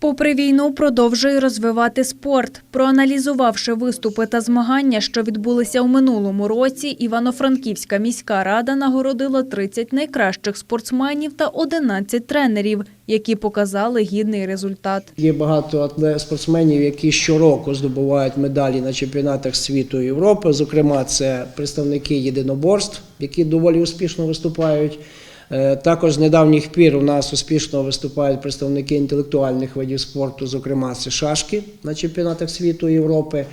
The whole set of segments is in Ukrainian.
Попри війну, продовжує розвивати спорт. Проаналізувавши виступи та змагання, що відбулися у минулому році, Івано-Франківська міська рада нагородила 30 найкращих спортсменів та 11 тренерів, які показали гідний результат. Є багато спортсменів, які щороку здобувають медалі на чемпіонатах світу і Європи. Зокрема, це представники єдиноборств, які доволі успішно виступають. Е, Також з недавніх пір у нас успішно виступають представники інтелектуальних видів спорту, зокрема це шашки на чемпіонатах світу Європи.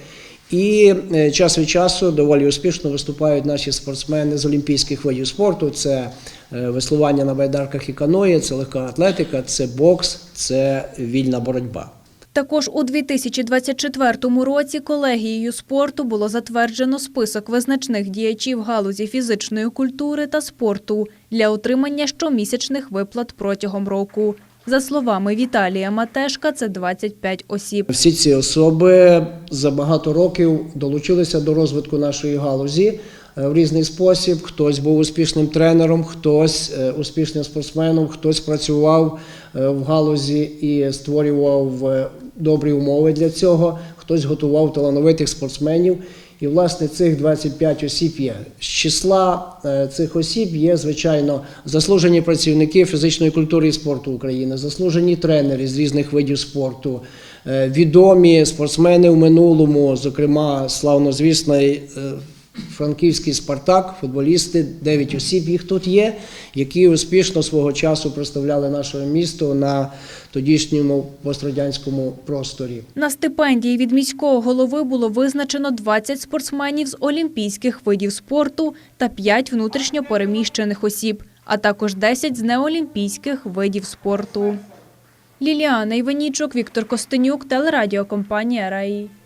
І е, час від часу доволі успішно виступають наші спортсмени з олімпійських видів спорту. Це е, веслування на байдарках і каної, це легка атлетика, це бокс, це вільна боротьба. Також у 2024 році колегією спорту було затверджено список визначних діячів галузі фізичної культури та спорту для отримання щомісячних виплат протягом року. За словами Віталія Матешка, це 25 осіб. Всі ці особи за багато років долучилися до розвитку нашої галузі е, в різний спосіб. Хтось був успішним тренером, хтось е, успішним спортсменом, хтось працював е, в галузі і створював добрі умови для цього, хтось готував талановитих спортсменів. І, власне, цих 25 осіб є. З числа е, цих осіб є, звичайно, заслужені працівники фізичної культури і спорту України, заслужені тренери з різних видів спорту, е, відомі спортсмени в минулому, зокрема, славнозвісний е, франківський Спартак, футболісти, 9 осіб їх тут є, які успішно свого часу представляли наше місто на тодішньому пострадянському просторі. На стипендії від міського голови було визначено 20 спортсменів з олімпійських видів спорту та 5 внутрішньо переміщених осіб, а також 10 з неолімпійських видів спорту. Ліліана Іванічук, Віктор Костенюк, телерадіокомпанія «Раї».